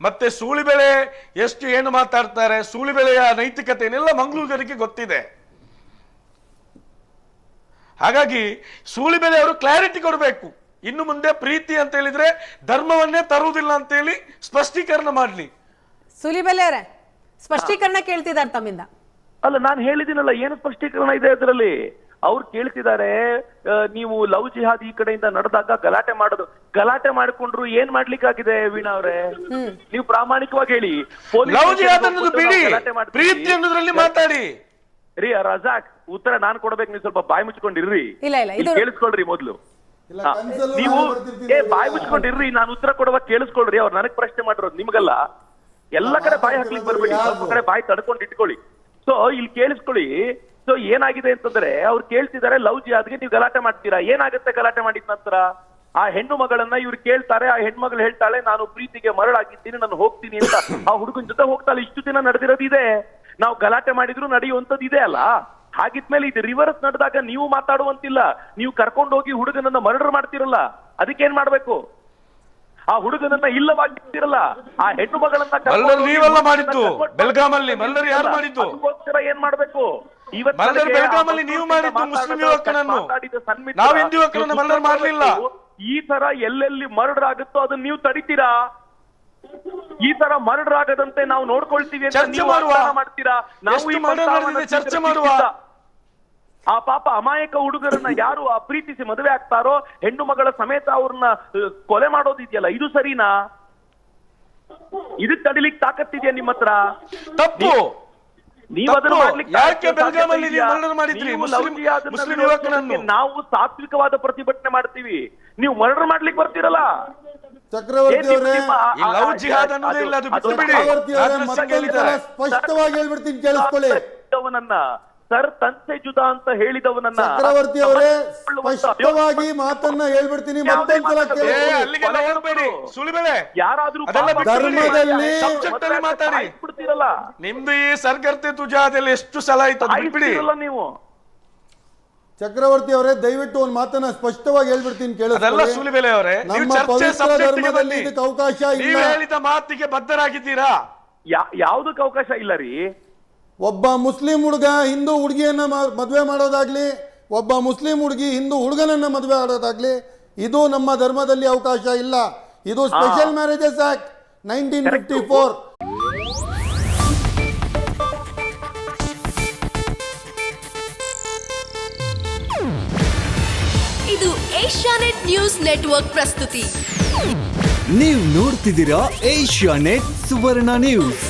ಮತ್ತೆ ಸೂಳಿಬೆಳೆ ಎಷ್ಟು ಏನು ಮಾತಾಡ್ತಾರೆ ಸೂಳಿಬೆಳೆಯ ನೈತಿಕತೆ ಏನೆಲ್ಲ ಮಂಗಳೂರಿಗೆ ಗೊತ್ತಿದೆ. ಹಾಗಾಗಿ ಸೂಳಿಬೆಲೆ ಅವರು ಕ್ಲಾರಿಟಿ ಕೊಡಬೇಕು. ಇನ್ನು ಮುಂದೆ ಪ್ರೀತಿ ಅಂತ ಹೇಳಿದ್ರೆ ಧರ್ಮವನ್ನೇ ತರುವುದಿಲ್ಲ ಅಂತ ಹೇಳಿ ಸ್ಪಷ್ಟೀಕರಣ ಮಾಡ್ಲಿ. ಸುಲಿಬೆಲೆ ಸ್ಪಷ್ಟೀಕರಣ ಕೇಳ್ತಿದ್ದಾರೆ ತಮ್ಮಿಂದ. ಅಲ್ಲ ನಾನು ಹೇಳಿದಿನಲ್ಲ ಏನು ಸ್ಪಷ್ಟೀಕರಣ ಇದೆ ಅದರಲ್ಲಿ? ಅವ್ರು ಕೇಳ್ತಿದ್ದಾರೆ ಆ, ನೀವು ಲವ್ ಜಿಹಾದ್ ಈ ಕಡೆಯಿಂದ ನಡೆದಾಗ ಗಲಾಟೆ ಮಾಡೋದು. ಗಲಾಟೆ ಮಾಡ್ಕೊಂಡ್ರು ಏನ್ ಮಾಡ್ಲಿಕ್ಕಾಗಿದೆ ವೀಣಾ ಅವ್ರೆ? ನೀವು ಪ್ರಾಮಾಣಿಕವಾಗಿ ಹೇಳಿ. police ಲವ್ station ಜಿಹಾದ್ ಅನ್ನೋದು ಬಿಡಿ. ಗಲಾಟೆ ಪ್ರೀತಿ ಅನ್ನೋದ್ರಲ್ಲಿ ಮಾತಾಡಿ. ರೀ ರಜಾಕ್ ಉತ್ತರ ನಾನ್ ಕೊಡ್ಬೇಕು ನೀವು ಸ್ವಲ್ಪ ಬಾಯಿ ಮುಚ್ಕೊಂಡಿರ್ರಿ. ಇಲ್ಲ, ಇಲ್ಲ, ಇದು- ಕೇಳಿಸ್ಕೊಳ್ರಿ ಮೊದ್ಲು. ನೀವು ಏ ಬಾಯಿ. ಮುಚ್ಕೊಂಡಿರ್ರಿ ನಾನು ಉತ್ತರ ಕೊಡುವಾಗ ಕೇಳಿಸ್ಕೊಳ್ರಿ. ಅವ್ರು ನನಗ್ ಪ್ರಶ್ನೆ ಮಾಡಿರೋದು ನಿಮ್ಗಲ್ಲ. ಎಲ್ಲ ಕಡೆ ಬಾಯಿ ಹಾಕ್ಲಿಕ್ಕೆ ಬರ್ಬೇಡಿ. ಸ್ವಲ್ಪ ಕಡೆ ಬಾಯಿ ತಡ್ಕೊಂಡು ಇಟ್ಕೊಳ್ಳಿ. ಸೊ ಇಲ್ಲಿ ಕೇಳಿಸ್ಕೊಳ್ಳಿ. ಸೊ ಏನಾಗಿದೆ ಅಂತಂದ್ರೆ ಅವ್ರು ಕೇಳ್ತಿದ್ದಾರೆ, ಲವ್ ಜಿಹಾದ್ಗೆ ನೀವು ಗಲಾಟೆ ಮಾಡ್ತೀರಾ? ಏನಾಗುತ್ತೆ ಗಲಾಟೆ ಮಾಡಿದ ನಂತರ? ಆ ಹೆಣ್ಣು ಮಗಳನ್ನ ಇವ್ರು ಕೇಳ್ತಾರೆ, ಆ ಹೆಣ್ಮಗಳು ಹೇಳ್ತಾಳೆ, ನಾನು ಪ್ರೀತಿಗೆ ಮರಳಾಗಿದ್ದೀನಿ, ನಾನು ಹೋಗ್ತೀನಿ ಅಂತ. ಆ ಹುಡುಗನ ಜೊತೆ ಹೋಗ್ತಾಳೆ, ಇಷ್ಟು ದಿನ ನಡೆದಿರೋದಿದೆ ನಾವು ಗಲಾಟೆ ಮಾಡಿದ್ರು ನಡೆಯುವಂತದ್ದು ಇದೆ ಅಲ್ಲ? ಹಾಗಿದ್ಮೇಲೆ ಇದು ರಿವರ್ಸ್ ನಡೆದಾಗ ನೀವು ಮಾತಾಡುವಂತಿಲ್ಲ. ನೀವು ಕರ್ಕೊಂಡು ಹೋಗಿ ಹುಡುಗನನ್ನ ಮರ್ಡರ್ ಮಾಡ್ತಿರಲ್ಲ. ಏನ್ ಮಾಡ್ಬೇಕು? ಆ ಹುಡುಗನನ್ನ ಇಲ್ಲವಾಗಿರಲ್ಲ ಆ ಹೆಣ್ಣು ಮಗಳನ್ನ ನೀವೆಲ್ಲ ಮಾಡಿದ್ದು. ಬೆಳಗಾಮಲ್ಲಿ ಮಲ್ಲರ್ ಯಾರು. ಮಾಡಿದ್ದು? ಏನ್ ಮಾಡ್ಬೇಕು ಮಲ್ಲರ್ ನನಗೆ ಬೆಳಗಾಮಲ್ಲಿ ನೀವು ಮಾಡಿದ್ದು ಮುಸ್ಲಿಂ ಯುವಕನನ್ನು. ನಾವು ಹಿಂದೂ ಯುವಕರನ್ನು ಮಲ್ಲರ್ ಮಾಡ್ಲಿಲ್ಲ. ಈ ತರ ಎಲ್ಲೆಲ್ಲಿ ಮರ್ಡರ್ ಆಗುತ್ತೋ ಅದನ್ನ ನೀವು ತಡಿತೀರಾ ಈ ತರ ಮರ್ಡರ್ ಆಗದಂತೆ ನಾವು ನೋಡ್ಕೊಳ್ತೀವಿ ಅಂತ ನೀವು ಮಾಡ್ತೀರಾ ನಾವು ಚರ್ಚೆ ಮಾಡುವ. ಆ ಪಾಪ ಅಮಾಯಕ ಹುಡುಗರನ್ನ ಯಾರು ಅಪ್ರೀತಿಸಿ ಪ್ರೀತಿಸಿ ಮದುವೆ ಆಗ್ತಾರೋ ಹೆಣ್ಣು ಮಗಳ ಸಮೇತ ಅವ್ರನ್ನ ಕೊಲೆ ಮಾಡೋದಿದೆಯಲ್ಲ ಇದು ಸರಿನಾ? ಇದಕ್ ತಡಿಲಿಕ್ಕೆ ತಾಕತ್ತಿದ್ಯಾ ನಿಮ್ಮ ಹತ್ರ? ತಪ್ಪು. ನೀವು ಸಾತ್ವಿಕವಾದ ಪ್ರತಿಭಟನೆ ಮಾಡ್ತೀವಿ. ನೀವು ಮರ್ಡರ್ ಮಾಡ್ಲಿಕ್ಕೆ ಬರ್ತೀರಲ್ಲ? ಚಕ್ರವರ್ತಿ ಅವರೇ ಸ್ಪಷ್ಟವಾಗಿ ಹೇಳ್ಬಿಡ್ತೀನಿ ಕೇಳಿಸ್ಕೊಳ್ಳಿ. ಸರ್ ತಂತೆ ಜುದ ಅಂತ ಹೇಳಿದವನನ್ನ ಚಕ್ರವರ್ತಿ ಅವರೇ ಸ್ಪಷ್ಟವಾಗಿ ಮಾತನ್ನ ಹೇಳ್ಬಿಡ್ತೀನಿ ಮತ್ತೆ ಏ ಅಲ್ಲಿಗೆಲ್ಲ ಹೋಗ್ಬೇಡಿ ಸುಳಿಬೇಳೆ ಯಾರಾದ್ರೂ. ಧರ್ಮದಲ್ಲಿ ಮಾತಾಡಿ. ಸಾಯಿಸ್ಬಿಡ್ತೀರಲ್ಲ. ನಿಮ್ದು ಈ ಸರ್ಗರ್ತೆ ತುಜಾದಲ್ಲಿ ಎಷ್ಟು ಸಲ ಆಯ್ತು ಬಿಡಿ ನೀವು. ಚಕ್ರವರ್ತಿ ಅವರೇ ದಯವಿಟ್ಟು ಒಂದು ಮಾತನ್ನ ಸ್ಪಷ್ಟವಾಗಿ ಹೇಳ್ಬಿಡ್ತೀನಿ ಕೇಳಿದ್ರೆ ನಮ್ಮ ಚರ್ಚೆ ಪವಿತ್ರ ಧರ್ಮದಲ್ಲಿ ಇದಕ್ಕೆ ಅವಕಾಶ ನೀವು ಇಲ್ಲ ಹೇಳಿದ ಮಾತಿಗೆ ಬದ್ಧರಾಗಿದ್ದೀರಾ? ಯಾವ್ದಕ್ಕೆ ಅವಕಾಶ ಇಲ್ಲ ರೀ? ಒಬ್ಬ ಮುಸ್ಲಿಂ ಹುಡುಗ ಹಿಂದೂ ಹುಡುಗಿಯನ್ನು ಮದುವೆ ಮಾಡೋದಾಗ್ಲಿ ಒಬ್ಬ ಮುಸ್ಲಿಂ ಹುಡುಗಿ ಹಿಂದೂ ಹುಡುಗನನ್ನು ಮದುವೆ ಮಾಡೋದಾಗ್ಲಿ ಇದು ನಮ್ಮ ಧರ್ಮದಲ್ಲಿ ಅವಕಾಶ ಇಲ್ಲ. ಇದು special marriages act nineteen fifty four ಇದು ಏಷ್ಯಾನೆಟ್ ನ್ಯೂಸ್ ನೆಟ್ವರ್ಕ್ ಪ್ರಸ್ತುತಿ. ನೀವು ನೋಡ್ತಿದ್ದೀರಾ ಏಷ್ಯಾ ನೆಟ್ ಸುವರ್ಣ ನ್ಯೂಸ್.